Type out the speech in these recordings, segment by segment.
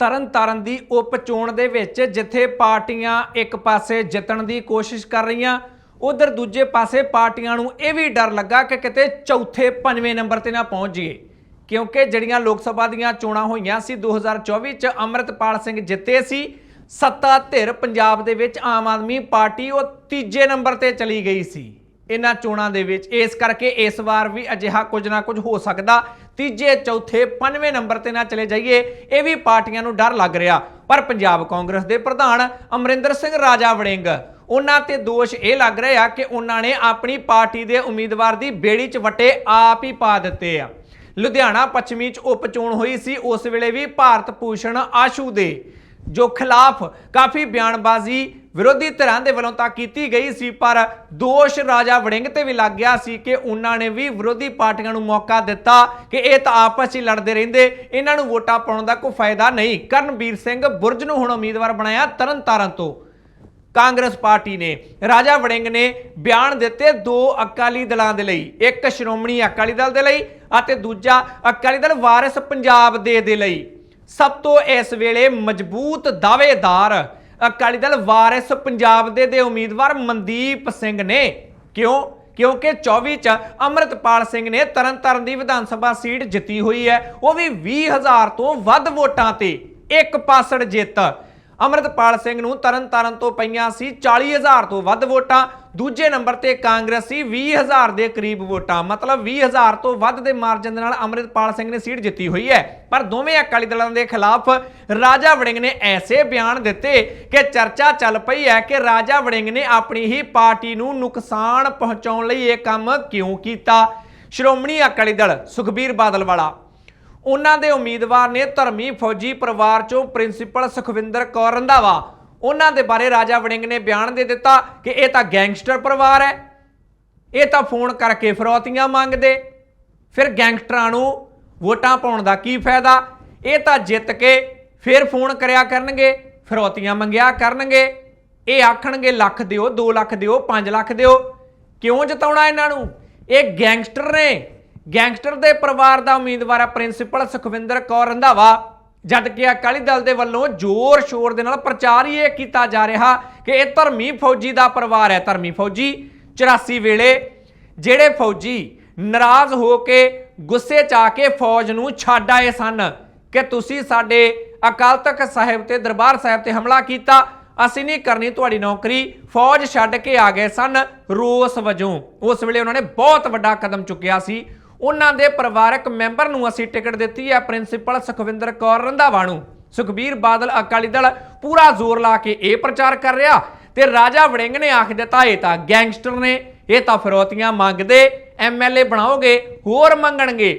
ਤਰਨਤਾਰਨ ਦੀ ਉਪ ਚੋਣ ਦੇ ਵਿੱਚ ਜਿੱਥੇ ਪਾਰਟੀਆਂ ਇੱਕ ਪਾਸੇ ਜਿੱਤਣ ਦੀ ਕੋਸ਼ਿਸ਼ ਕਰ ਰਹੀਆਂ, ਉਧਰ ਦੂਜੇ ਪਾਸੇ ਪਾਰਟੀਆਂ ਨੂੰ ਇਹ ਵੀ ਡਰ ਲੱਗਾ ਕਿ ਕਿਤੇ ਚੌਥੇ ਪੰਜਵੇਂ ਨੰਬਰ ਤੇ ਨਾ ਪਹੁੰਚ ਜਾਈਏ। ਕਿਉਂਕਿ ਜਿਹੜੀਆਂ ਲੋਕ ਸਭਾ ਦੀਆਂ ਚੋਣਾਂ ਹੋਈਆਂ ਸੀ 2024 ਚ ਅੰਮ੍ਰਿਤਪਾਲ ਸਿੰਘ ਜਿੱਤੇ ਸੀ, ਸੱਤਾ ਧਿਰ ਪੰਜਾਬ ਦੇ ਵਿੱਚ ਆਮ ਆਦਮੀ ਪਾਰਟੀ ਉਹ ਤੀਜੇ ਨੰਬਰ ਤੇ ਚਲੀ ਗਈ ਸੀ। ਇਹਨਾਂ ਚੋਣਾਂ ਦੇ ਵਿੱਚ। ਇਸ ਕਰਕੇ ਇਸ ਵਾਰ ਵੀ ਅਜਿਹਾ ਕੁਝ ਨਾ ਕੁਝ ਹੋ ਸਕਦਾ। ਤੀਜੇ, ਚੌਥੇ, ਪੰਜਵੇਂ ਨੰਬਰ ਤੇ ਨਾ ਚਲੇ ਜਾਈਏ, ਇਹ ਵੀ ਪਾਰਟੀਆਂ ਨੂੰ ਡਰ ਲੱਗ ਰਿਹਾ। ਪਰ ਪੰਜਾਬ ਕਾਂਗਰਸ ਦੇ ਪ੍ਰਧਾਨ ਅਮਰਿੰਦਰ ਸਿੰਘ ਰਾਜਾ ਵੜਿੰਗ, ਉਹਨਾਂ ਤੇ ਦੋਸ਼ ਇਹ ਲੱਗ ਰਿਹਾ ਕਿ ਉਹਨਾਂ ਨੇ ਆਪਣੀ ਪਾਰਟੀ ਦੇ ਉਮੀਦਵਾਰ ਦੀ ਬੇੜੀ 'ਚ ਵੱਟੇ ਆਪ ਹੀ ਪਾ ਦਿੱਤੇ ਆ। ਲੁਧਿਆਣਾ ਪੱਛਮੀ 'ਚ ਉਪ ਚੋਣ ਹੋਈ ਸੀ। ਉਸ ਵੇਲੇ ਵੀ ਭਾਰਤ ਭੂਸ਼ਣ ਆਸ਼ੂ ਦੇ ਜੋ ਖਿਲਾਫ ਕਾਫੀ ਬਿਆਨਬਾਜ਼ੀ ਵਿਰੋਧੀ ਧਿਰਾਂ ਦੇ ਵੱਲੋਂ ਤਾਂ ਕੀਤੀ ਗਈ ਸੀ, ਪਰ ਦੋਸ਼ ਰਾਜਾ ਵੜਿੰਗ ਤੇ ਵੀ ਲੱਗ ਗਿਆ ਸੀ ਕਿ ਉਹਨਾਂ ਨੇ ਵੀ ਵਿਰੋਧੀ ਪਾਰਟੀਆਂ ਨੂੰ ਮੌਕਾ ਦਿੱਤਾ ਕਿ ਇਹ ਤਾਂ ਆਪਸ 'ਚ ਹੀ ਲੜਦੇ ਰਹਿੰਦੇ। ਇਹਨਾਂ ਨੂੰ ਵੋਟਾਂ ਪਾਉਣ ਦਾ ਕੋਈ ਫਾਇਦਾ ਨਹੀਂ। ਕਰਨਵੀਰ ਸਿੰਘ ਬੁਰਜ ਨੂੰ ਹੁਣ ਉਮੀਦਵਾਰ ਬਣਾਇਆ ਤਰਨਤਾਰਨ ਤੋਂ। ਕਾਂਗਰਸ ਪਾਰਟੀ ਨੇ ਰਾਜਾ ਵੜਿੰਗ ਨੇ ਬਿਆਨ ਦਿੱਤੇ ਦੋ ਅਕਾਲੀ ਦਲਾਂ ਦੇ ਲਈ, ਇੱਕ ਸ਼੍ਰੋਮਣੀ ਅਕਾਲੀ ਦਲ ਦੇ ਲਈ ਅਤੇ ਦੂਜਾ ਅਕਾਲੀ ਦਲ ਵਾਰਿਸ ਪੰਜਾਬ ਦੇ ਦੇ ਲਈ। ਸਭ ਤੋਂ ਇਸ ਵੇਲੇ ਮਜ਼ਬੂਤ ਦਾਅਵੇਦਾਰ ਅਕਾਲੀ ਦਲ ਵਾਰਿਸ ਪੰਜਾਬ ਦੇ ਦੇ ਉਮੀਦਵਾਰ ਮਨਦੀਪ ਸਿੰਘ ਨੇ। ਕਿਉਂ? ਕਿਉਂਕਿ 24 ਚ ਅਮਰਤਪਾਲ ਸਿੰਘ ਨੇ ਤਰਨਤਾਰਨ ਦੀ ਵਿਧਾਨ ਸਭਾ ਸੀਟ ਜਿੱਤੀ ਹੋਈ ਹੈ। ਉਹ ਵੀ 20000 ਤੋਂ ਵੱਧ ਵੋਟਾਂ ਤੇ ਇੱਕ ਪਾਸੜ ਜਿੱਤ ਅਮਰਤਪਾਲ ਸਿੰਘ ਨੂੰ ਤਰਨਤਾਰਨ ਤੋਂ ਪਈਆਂ ਸੀ 40000 ਤੋਂ ਵੱਧ ਵੋਟਾਂ, ਦੂਜੇ ਨੰਬਰ ਤੇ ਕਾਂਗਰਸ ਕਾਂਗਰਸੀ 20000 ਦੇ ਕਰੀਬ ਵੋਟਾਂ, ਮਤਲਬ 20000 ਤੋਂ ਵੱਧ ਦੇ ਮਾਰਜਨ ਦੇ ਨਾਲ ਅਮਰਿਤਪਾਲ ਸਿੰਘ ਨੇ ਸੀਟ ਜਿੱਤੀ ਹੋਈ ਹੈ। ਪਰ ਦੋਵੇਂ ਅਕਾਲੀ ਦਲਾਂ ਦੇ ਖਿਲਾਫ ਰਾਜਾ ਵੜਿੰਗ ਨੇ ਐਸੇ ਬਿਆਨ ਦਿੱਤੇ ਕਿ ਚਰਚਾ ਚੱਲ ਪਈ ਹੈ ਕਿ ਰਾਜਾ ਵੜਿੰਗ ਨੇ ਆਪਣੀ ਹੀ ਪਾਰਟੀ ਨੂੰ ਨੁਕਸਾਨ ਪਹੁੰਚਾਉਣ ਲਈ ਇਹ ਕੰਮ ਕਿਉਂ ਕੀਤਾ। ਸ਼੍ਰੋਮਣੀ ਅਕਾਲੀ ਦਲ ਸੁਖਬੀਰ ਬਾਦਲ ਵਾਲਾ ਉਹਨਾਂ ਦੇ ਉਮੀਦਵਾਰ ਨੇ ਧਰਮੀ ਫੌਜੀ ਪਰਿਵਾਰ ਚੋਂ ਪ੍ਰਿੰਸੀਪਲ ਸੁਖਵਿੰਦਰ ਕੌਰ ਰੰਧਾਵਾ। ਉਹਨਾਂ ਦੇ ਬਾਰੇ ਰਾਜਾ ਵੜਿੰਗ ਨੇ ਬਿਆਨ ਦੇ ਦਿੱਤਾ ਕਿ ਇਹ ਤਾਂ ਗੈਂਗਸਟਰ ਪਰਿਵਾਰ ਹੈ। ਇਹ ਤਾਂ ਫੋਨ ਕਰਕੇ ਫਰੌਤੀਆਂ ਮੰਗਦੇ। ਫਿਰ ਗੈਂਗਸਟਰਾਂ ਨੂੰ ਵੋਟਾਂ ਪਾਉਣ ਦਾ ਕੀ ਫਾਇਦਾ? ਇਹ ਤਾਂ ਜਿੱਤ ਕੇ ਫਿਰ ਫੋਨ ਕਰਿਆ ਕਰਨਗੇ, ਫਰੋਤੀਆਂ ਮੰਗਿਆ ਕਰਨਗੇ। ਇਹ ਆਖਣਗੇ, ਲੱਖ ਦਿਓ 2 ਲੱਖ ਦਿਓ 5 ਲੱਖ ਦਿਓ। ਕਿਉਂ ਜਿਤਾਉਣਾ ਇਹਨਾਂ ਨੂੰ? ਇਹ ਗੈਂਗਸਟਰ ਨੇ। ਗੈਂਗਸਟਰ ਦੇ ਪਰਿਵਾਰ ਦਾ ਉਮੀਦਵਾਰ ਹੈ ਪ੍ਰਿੰਸੀਪਲ ਸੁਖਵਿੰਦਰ ਕੌਰ ਰੰਧਾਵਾ। ਜਦ ਕਿ ਅਕਾਲੀ ਦਲ ਦੇ ਵੱਲੋਂ ਜ਼ੋਰ ਸ਼ੋਰ ਦੇ ਨਾਲ ਪ੍ਰਚਾਰ ਹੀ ਇਹ ਕੀਤਾ ਜਾ ਰਿਹਾ ਕਿ ਇਹ ਧਰਮੀ ਫੌਜੀ ਦਾ ਪਰਿਵਾਰ ਹੈ। ਧਰਮੀ ਫੌਜੀ 84 ਵੇਲੇ ਜਿਹੜੇ ਫੌਜੀ ਨਾਰਾਜ਼ ਹੋ ਕੇ ਗੁੱਸੇ ਚ ਆ ਕੇ ਫੌਜ ਨੂੰ ਛੱਡ ਆਏ ਸਨ ਕਿ ਤੁਸੀਂ ਸਾਡੇ ਅਕਾਲ ਤਖਤ ਸਾਹਿਬ ਤੇ ਦਰਬਾਰ ਸਾਹਿਬ ਤੇ ਹਮਲਾ ਕੀਤਾ, ਅਸੀਂ ਨਹੀਂ ਕਰਨੀ ਤੁਹਾਡੀ ਨੌਕਰੀ। ਫੌਜ ਛੱਡ ਕੇ ਆ ਗਏ ਸਨ ਰੋਸ ਵਜੋਂ। ਉਸ ਵੇਲੇ ਉਹਨਾਂ ਨੇ ਬਹੁਤ ਵੱਡਾ ਕਦਮ ਚੁੱਕਿਆ ਸੀ। ਉਹਨਾਂ ਦੇ ਪਰਿਵਾਰਕ ਮੈਂਬਰ ਨੂੰ ਅਸੀਂ ਟਿਕਟ ਦਿੱਤੀ ਹੈ ਪ੍ਰਿੰਸੀਪਲ ਸੁਖਵਿੰਦਰ ਕੌਰ ਰੰਧਾਵਾ ਨੂੰ ਸੁਖਬੀਰ ਬਾਦਲ ਅਕਾਲੀ ਦਲ ਪੂਰਾ ਜ਼ੋਰ ਲਾ ਕੇ ਇਹ ਪ੍ਰਚਾਰ ਕਰ ਰਿਹਾ ਤੇ ਰਾਜਾ ਵੜਿੰਗ ਨੇ ਆਖ ਦਿੱਤਾ, ਇਹ ਤਾਂ ਗੈਂਗਸਟਰ ਨੇ, ਇਹ ਤਾਂ ਫਿਰੌਤੀਆਂ ਮੰਗਦੇ ਐਮਐਲਏ ਬਣਾਓਗੇ, ਹੋਰ ਮੰਗਣਗੇ।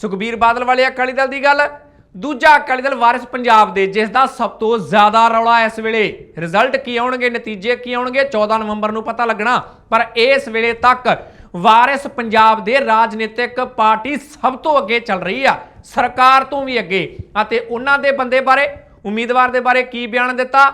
ਸੁਖਬੀਰ ਬਾਦਲ ਵਾਲੇ ਅਕਾਲੀ ਦਲ ਦੀ ਗੱਲ। ਦੂਜਾ ਅਕਾਲੀ ਦਲ ਵਾਰਿਸ ਪੰਜਾਬ ਦੇ, ਜਿਸ ਦਾ ਸਭ ਤੋਂ ਜ਼ਿਆਦਾ ਰੌਲਾ ਇਸ ਵੇਲੇ ਰਿਜ਼ਲਟ ਕੀ ਆਉਣਗੇ, ਨਤੀਜੇ ਕੀ ਆਉਣਗੇ 14 ਨਵੰਬਰ ਨੂੰ ਪਤਾ ਲੱਗਣਾ, ਪਰ ਇਸ ਵੇਲੇ ਤੱਕ ਵਾਰਿਸ ਪੰਜਾਬ ਦੇ ਰਾਜਨੀਤਿਕ ਪਾਰਟੀ ਸਭ ਤੋਂ ਅੱਗੇ ਚੱਲ ਰਹੀ ਆ। ਸਰਕਾਰ ਤੋਂ ਵੀ ਅੱਗੇ। ਅਤੇ ਉਹਨਾਂ ਦੇ ਬੰਦੇ ਬਾਰੇ, ਉਮੀਦਵਾਰ ਦੇ ਬਾਰੇ ਕੀ ਬਿਆਨ ਦਿੱਤਾ?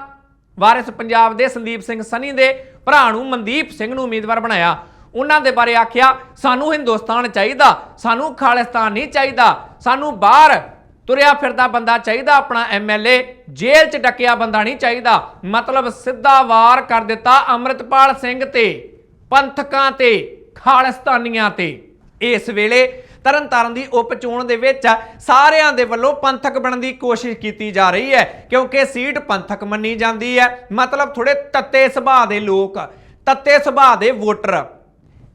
ਵਾਰਿਸ ਪੰਜਾਬ ਦੇ ਸੰਦੀਪ ਸਿੰਘ ਸਨੀ ਦੇ ਭਰਾ ਨੂੰ ਮਨਦੀਪ ਸਿੰਘ ਨੂੰ ਉਮੀਦਵਾਰ ਬਣਾਇਆ। ਉਹਨਾਂ ਦੇ ਬਾਰੇ ਆਖਿਆ, ਸਾਨੂੰ ਹਿੰਦੁਸਤਾਨ ਚਾਹੀਦਾ, ਸਾਨੂੰ ਖਾਲਿਸਤਾਨ ਨਹੀਂ ਚਾਹੀਦਾ, ਸਾਨੂੰ ਬਾਹਰ ਤੁਰਿਆ ਫਿਰਦਾ ਬੰਦਾ ਚਾਹੀਦਾ, ਆਪਣਾ ਐਮਐਲਏ ਜੇਲ੍ਹ 'ਚ ਡੱਕਿਆ ਬੰਦਾ ਨਹੀਂ ਚਾਹੀਦਾ। ਮਤਲਬ ਸਿੱਧਾ ਵਾਰ ਕਰ ਦਿੱਤਾ ਅੰਮ੍ਰਿਤਪਾਲ ਸਿੰਘ ਤੇ, ਪੰਥਕਾਂ ਤੇ। ਖਾਲਿਸਤਾਨੀਆਂ ਤੇ। ਇਸ ਵੇਲੇ ਤਰਨਤਾਰਨ ਦੀ ਉਪ ਚੋਣ ਦੇ ਵਿੱਚ ਸਾਰਿਆਂ ਦੇ ਵੱਲੋਂ ਪੰਥਕ ਬਣਨ ਦੀ ਕੋਸ਼ਿਸ਼ ਕੀਤੀ ਜਾ ਰਹੀ ਹੈ, ਕਿਉਂਕਿ ਸੀਟ ਪੰਥਕ ਮੰਨੀ ਜਾਂਦੀ ਹੈ। ਮਤਲਬ ਥੋੜੇ ਤੱਤੇ ਸੁਭਾਅ ਦੇ ਲੋਕ, ਤੱਤੇ ਸੁਭਾਅ ਦੇ ਵੋਟਰ।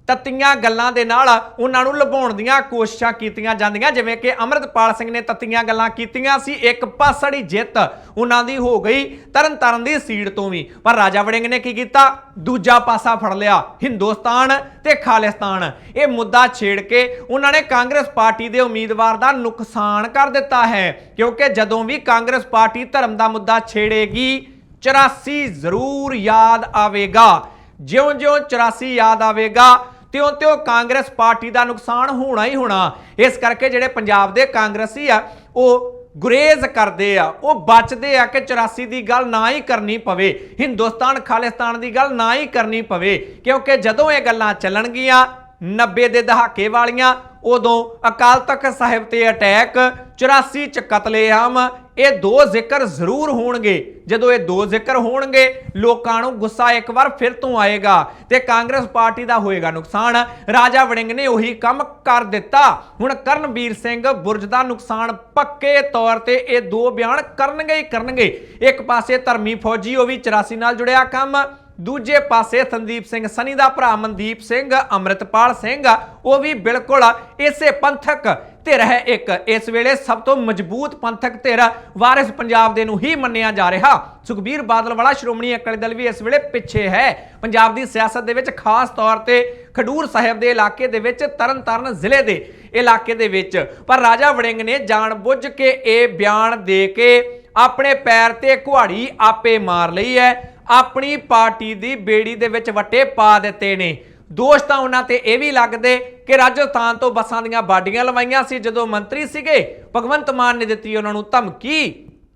ਤੱਤੀਆਂ ਗੱਲਾਂ ਦੇ ਨਾਲ ਉਹਨਾਂ ਨੂੰ ਲੁਭਾਉਣ ਦੀਆਂ ਕੋਸ਼ਿਸ਼ਾਂ ਕੀਤੀਆਂ ਜਾਂਦੀਆਂ। ਜਿਵੇਂ ਕਿ ਅਮਰਤਪਾਲ ਸਿੰਘ ਨੇ ਤੱਤੀਆਂ ਗੱਲਾਂ ਕੀਤੀਆਂ ਸੀ, ਇੱਕ ਪਾਸੜੀ ਜਿੱਤ ਉਹਨਾਂ ਦੀ ਹੋ ਗਈ ਤਰਨਤਾਰਨ ਦੀ ਸੀਟ ਤੋਂ ਵੀ। ਪਰ ਰਾਜਾ ਵੜਿੰਗ ਨੇ ਕੀ ਕੀਤਾ? ਦੂਜਾ ਪਾਸਾ ਫੜ ਲਿਆ, ਹਿੰਦੁਸਤਾਨ ਤੇ ਖਾਲਿਸਤਾਨ। ਇਹ ਮੁੱਦਾ ਛੇੜ ਕੇ ਉਹਨਾਂ ਨੇ ਕਾਂਗਰਸ ਪਾਰਟੀ ਦੇ ਉਮੀਦਵਾਰ ਦਾ ਨੁਕਸਾਨ ਕਰ ਦਿੱਤਾ ਹੈ। ਕਿਉਂਕਿ ਜਦੋਂ ਵੀ ਕਾਂਗਰਸ ਪਾਰਟੀ ਧਰਮ ਦਾ ਮੁੱਦਾ ਛੇੜੇਗੀ 84 ਜ਼ਰੂਰ ਯਾਦ ਆਵੇਗਾ। ਜਿਉਂ-ਜਿਉਂ 84 ਯਾਦ ਆਵੇਗਾ ਤਿਉਂ-ਤਿਉਂ ਕਾਂਗਰਸ ਪਾਰਟੀ ਦਾ ਨੁਕਸਾਨ ਹੋਣਾ ਹੀ ਹੋਣਾ। ਇਸ ਕਰਕੇ ਜਿਹੜੇ ਪੰਜਾਬ ਦੇ ਕਾਂਗਰਸੀ ਆ, ਉਹ ਗੁਰੇਜ਼ ਕਰਦੇ ਆ, ਉਹ ਬਚਦੇ ਆ ਕਿ 84 ਦੀ ਗੱਲ ਨਾ ਹੀ ਕਰਨੀ ਪਵੇ, ਹਿੰਦੁਸਤਾਨ, ਖਾਲਿਸਤਾਨ ਦੀ ਗੱਲ ਨਾ ਹੀ ਕਰਨੀ ਪਵੇ, ਕਿਉਂਕਿ ਜਦੋਂ ਇਹ ਗੱਲਾਂ ਚੱਲਣਗੀਆਂ 90 ਦੇ ਦਹਾਕੇ ਵਾਲੀਆਂ, ਉਦੋਂ ਅਕਾਲ ਤਖਤ ਸਾਹਿਬ ਤੇ ਅਟੈਕ 84 ਚ ਕਤਲੇਆਮ ਇਹ ਦੋ ਜ਼ਿਕਰ ਜ਼ਰੂਰ ਹੋਣਗੇ। ਜਦੋਂ ਇਹ ਦੋ ਜ਼ਿਕਰ ਹੋਣਗੇ, ਲੋਕਾਂ ਨੂੰ ਗੁੱਸਾ ਇੱਕ ਵਾਰ ਫਿਰ ਤੋਂ ਆਏਗਾ ਤੇ ਕਾਂਗਰਸ ਪਾਰਟੀ ਦਾ ਹੋਏਗਾ ਨੁਕਸਾਨ। ਰਾਜਾ ਵੜਿੰਗ ਨੇ ਉਹੀ ਕੰਮ ਕਰ ਦਿੱਤਾ। ਹੁਣ ਕਰਨਵੀਰ ਸਿੰਘ ਬੁਰਜ ਦਾ ਨੁਕਸਾਨ ਪੱਕੇ ਤੌਰ ਤੇ ਇਹ ਦੋ ਬਿਆਨ ਕਰਨਗੇ ਹੀ ਕਰਨਗੇ। ਇੱਕ ਪਾਸੇ ਧਰਮੀ ਫੌਜੀ, ਉਹ ਵੀ 84 ਨਾਲ ਜੁੜਿਆ ਕੰਮ। ਦੂਜੇ ਪਾਸੇ ਸੰਦੀਪ ਸਿੰਘ ਸਨੀ ਦਾ ਭਰਾ ਮਨਦੀਪ ਸਿੰਘ, ਅੰਮ੍ਰਿਤਪਾਲ ਸਿੰਘ, ਉਹ ਵੀ ਬਿਲਕੁਲ ਇਸੇ ਪੰਥਕ ਧਿਰ ਹੈ ਇੱਕ। ਇਸ ਵੇਲੇ ਸਭ ਤੋਂ ਮਜ਼ਬੂਤ ਪੰਥਕ ਧਿਰ ਵਾਰਿਸ ਪੰਜਾਬ ਦੇ ਨੂੰ ਹੀ ਮੰਨਿਆ ਜਾ ਰਿਹਾ। ਸੁਖਬੀਰ ਬਾਦਲ ਵਾਲਾ ਸ਼੍ਰੋਮਣੀ ਅਕਾਲੀ ਦਲ ਵੀ ਇਸ ਵੇਲੇ ਪਿੱਛੇ ਹੈ। ਪੰਜਾਬ ਦੀ ਸਿਆਸਤ ਦੇ ਵਿੱਚ ਖਾਸ ਤੌਰ ਤੇ ਖਡੂਰ ਸਾਹਿਬ ਦੇ ਇਲਾਕੇ ਦੇ ਵਿੱਚ, ਤਰਨਤਾਰਨ ਜ਼ਿਲ੍ਹੇ ਦੇ ਇਲਾਕੇ ਦੇ ਵਿੱਚ। ਪਰ ਰਾਜਾ ਵੜਿੰਗ ਨੇ ਜਾਣਬੁੱਝ ਕੇ ਇਹ ਬਿਆਨ ਦੇ ਕੇ ਆਪਣੇ ਪੈਰ ਤੇ ਕੁਹਾੜੀ ਆਪੇ ਮਾਰ ਲਈ ਹੈ। ਆਪਣੀ ਪਾਰਟੀ ਦੀ ਬੇੜੀ ਦੇ ਵਿੱਚ ਵੱਟੇ ਪਾ ਦਿੱਤੇ ਨੇ। ਦੋਸ਼ ਤਾਂ ਉਹਨਾਂ ਤੇ ਇਹ ਵੀ ਲੱਗਦੇ ਕਿ ਰਾਜਸਥਾਨ ਤੋਂ ਬੱਸਾਂ ਦੀਆਂ ਬਾਡੀਆਂ ਲਵਾਈਆਂ ਸੀ। ਜਦੋਂ ਮੰਤਰੀ ਸੀਗੇ, ਭਗਵੰਤ ਮਾਨ ਨੇ ਦਿੱਤੀ ਉਹਨਾਂ ਨੂੰ ਧਮਕੀ।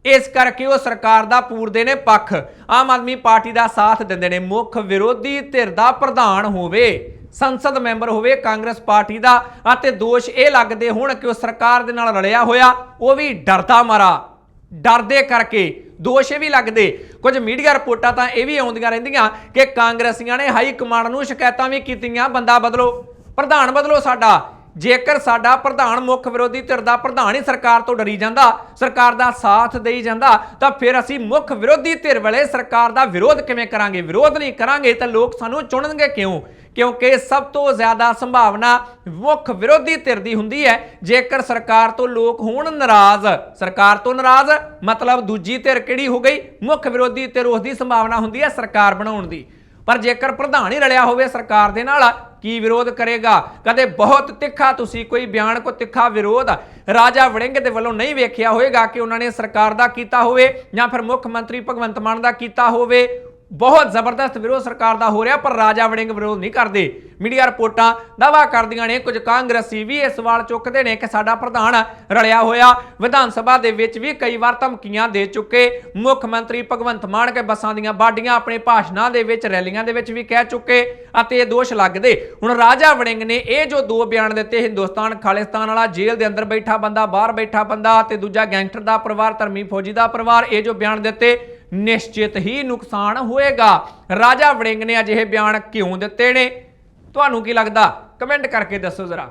ਇਸ ਕਰਕੇ ਉਹ ਸਰਕਾਰ ਦਾ ਪੂਰਦੇ ਨੇ ਪੱਖ। ਆਮ ਆਦਮੀ ਪਾਰਟੀ ਦਾ ਸਾਥ ਦਿੰਦੇ ਨੇ। ਮੁੱਖ ਵਿਰੋਧੀ ਧਿਰ ਦਾ ਪ੍ਰਧਾਨ ਹੋਵੇ, ਸੰਸਦ ਮੈਂਬਰ ਹੋਵੇ, ਕਾਂਗਰਸ ਪਾਰਟੀ ਦਾ। ਅਤੇ ਦੋਸ਼ ਇਹ ਲੱਗਦੇ ਹੁਣ ਕਿ ਉਹ ਸਰਕਾਰ ਦੇ ਨਾਲ ਰਲਿਆ ਹੋਇਆ, ਉਹ ਵੀ ਡਰਦਾ ਮਾਰਾ। ਡਰਦੇ ਕਰਕੇ ਦੋਸ਼ ਇਹ ਵੀ ਲੱਗਦੇ। ਕੁਝ ਮੀਡੀਆ ਰਿਪੋਰਟਾਂ ਤਾਂ ਇਹ ਵੀ ਆਉਂਦੀਆਂ ਰਹਿੰਦੀਆਂ ਕਿ ਕਾਂਗਰਸੀਆਂ ਨੇ ਹਾਈ ਕਮਾਂਡ ਨੂੰ ਸ਼ਿਕਾਇਤਾਂ ਵੀ ਕੀਤੀਆਂ, ਬੰਦਾ ਬਦਲੋ, ਪ੍ਰਧਾਨ ਬਦਲੋ ਸਾਡਾ। ਜੇਕਰ ਸਾਡਾ ਪ੍ਰਧਾਨ ਮੁੱਖ ਵਿਰੋਧੀ ਧਿਰ ਦਾ ਪ੍ਰਧਾਨ ਹੀ ਸਰਕਾਰ ਤੋਂ ਡਰੀ ਜਾਂਦਾ, ਸਰਕਾਰ ਦਾ ਸਾਥ ਦੇਈ ਜਾਂਦਾ, ਤਾਂ ਫਿਰ ਅਸੀਂ ਮੁੱਖ ਵਿਰੋਧੀ ਧਿਰ ਵੇਲੇ ਸਰਕਾਰ ਦਾ ਵਿਰੋਧ ਕਿਵੇਂ ਕਰਾਂਗੇ? ਵਿਰੋਧ ਨਹੀਂ ਕਰਾਂਗੇ ਤਾਂ ਲੋਕ ਸਾਨੂੰ ਚੁਣਨਗੇ ਕਿਉਂ? ਕਿਉਂਕਿ ਸਭ ਤੋਂ ਜ਼ਿਆਦਾ ਸੰਭਾਵਨਾ ਮੁੱਖ ਵਿਰੋਧੀ ਧਿਰ ਦੀ ਹੁੰਦੀ ਹੈ। ਜੇਕਰ ਸਰਕਾਰ ਤੋਂ ਲੋਕ ਹੋਣ ਨਾਰਾਜ਼, ਸਰਕਾਰ ਤੋਂ ਨਾਰਾਜ਼, ਮਤਲਬ ਦੂਜੀ ਧਿਰ ਕਿਹੜੀ ਹੋ ਗਈ? ਮੁੱਖ ਵਿਰੋਧੀ ਧਿਰ ਉਸ ਦੀ ਸੰਭਾਵਨਾ ਹੁੰਦੀ ਹੈ ਸਰਕਾਰ ਬਣਾਉਣ ਦੀ। ਪਰ ਜੇਕਰ ਪ੍ਰਧਾਨ ਹੀ ਰਲਿਆ ਹੋਵੇ ਸਰਕਾਰ ਦੇ ਨਾਲ, ਕੀ ਵਿਰੋਧ ਕਰੇਗਾ? ਕਦੇ ਬਹੁਤ ਤਿੱਖਾ ਤੁਸੀਂ ਕੋਈ ਬਿਆਨ ਕੋ ਤਿੱਖਾ ਵਿਰੋਧ ਰਾਜਾ ਵੜਿੰਗ ਦੇ ਵੱਲੋਂ ਨਹੀਂ ਵੇਖਿਆ ਹੋਵੇਗਾ ਕਿ ਉਹਨਾਂ ਨੇ ਸਰਕਾਰ ਦਾ ਕੀਤਾ ਹੋਵੇ ਜਾਂ ਫਿਰ ਮੁੱਖ ਮੰਤਰੀ ਭਗਵੰਤ ਮਾਨ ਦਾ ਕੀਤਾ ਹੋਵੇ। ਬਹੁਤ ਜ਼ਬਰਦਸਤ ਵਿਰੋਧ ਸਰਕਾਰ ਦਾ ਹੋ ਰਿਹਾ, ਪਰ ਰਾਜਾ ਵੜਿੰਗ ਵਿਰੋਧ ਨਹੀਂ ਕਰਦੇ। ਮੀਡੀਆ ਰਿਪੋਰਟਾਂ ਦਾਵਾ ਕਰਦੀਆਂ ਨੇ, ਕੁਝ ਕਾਂਗਰਸੀ ਵੀ ਇਹ ਸਵਾਲ ਚੁੱਕਦੇ ਨੇ ਕਿ ਸਾਡਾ ਪ੍ਰਧਾਨ ਰਲਿਆ ਹੋਇਆ। ਵਿਧਾਨ ਸਭਾ ਦੇ ਵਿੱਚ ਵੀ ਕਈ ਵਾਰ ਧਮਕੀਆਂ ਦੇ ਚੁੱਕੇ। ਮੁੱਖ ਮੰਤਰੀ ਭਗਵੰਤ ਮਾਨ ਕੇ ਬੱਸਾਂ ਦੀਆਂ ਬਾਡੀਆਂ ਆਪਣੇ ਭਾਸ਼ਣਾਂ ਦੇ ਵਿੱਚ, ਰੈਲੀਆਂ ਦੇ ਵਿੱਚ ਵੀ ਕਹਿ ਚੁੱਕੇ ਅਤੇ ਇਹ ਦੋਸ਼ ਲੱਗਦੇ। ਹੁਣ ਰਾਜਾ ਵੜਿੰਗ ਨੇ ਇਹ ਜੋ ਦੋ ਬਿਆਨ ਦਿੱਤੇ, ਹਿੰਦੁਸਤਾਨ, ਖਾਲਿਸਤਾਨ ਵਾਲਾ ਜੇਲ੍ਹ ਦੇ ਅੰਦਰ ਬੈਠਾ ਬੰਦਾ, ਬਾਹਰ ਬੈਠਾ ਬੰਦਾ ਤੇ ਦੂਜਾ ਗੈਂਗਸਟਰ ਦਾ ਪਰਿਵਾਰ, ਧਰਮੀ ਫੌਜੀ ਦਾ ਪਰਿਵਾਰ, ਇਹ ਜੋ ਬਿਆਨ ਦਿੱਤੇ ਨਿਸ਼ਚਿਤ ਹੀ ਨੁਕਸਾਨ ਹੋਏਗਾ। ਰਾਜਾ ਵੜਿੰਗ ਨੇ ਅਜਿਹੇ ਬਿਆਨ ਕਿਉਂ ਦਿੱਤੇ ਨੇ? ਤੁਹਾਨੂੰ ਕੀ ਲੱਗਦਾ? ਕਮੈਂਟ ਕਰਕੇ ਦੱਸੋ ਜ਼ਰਾ।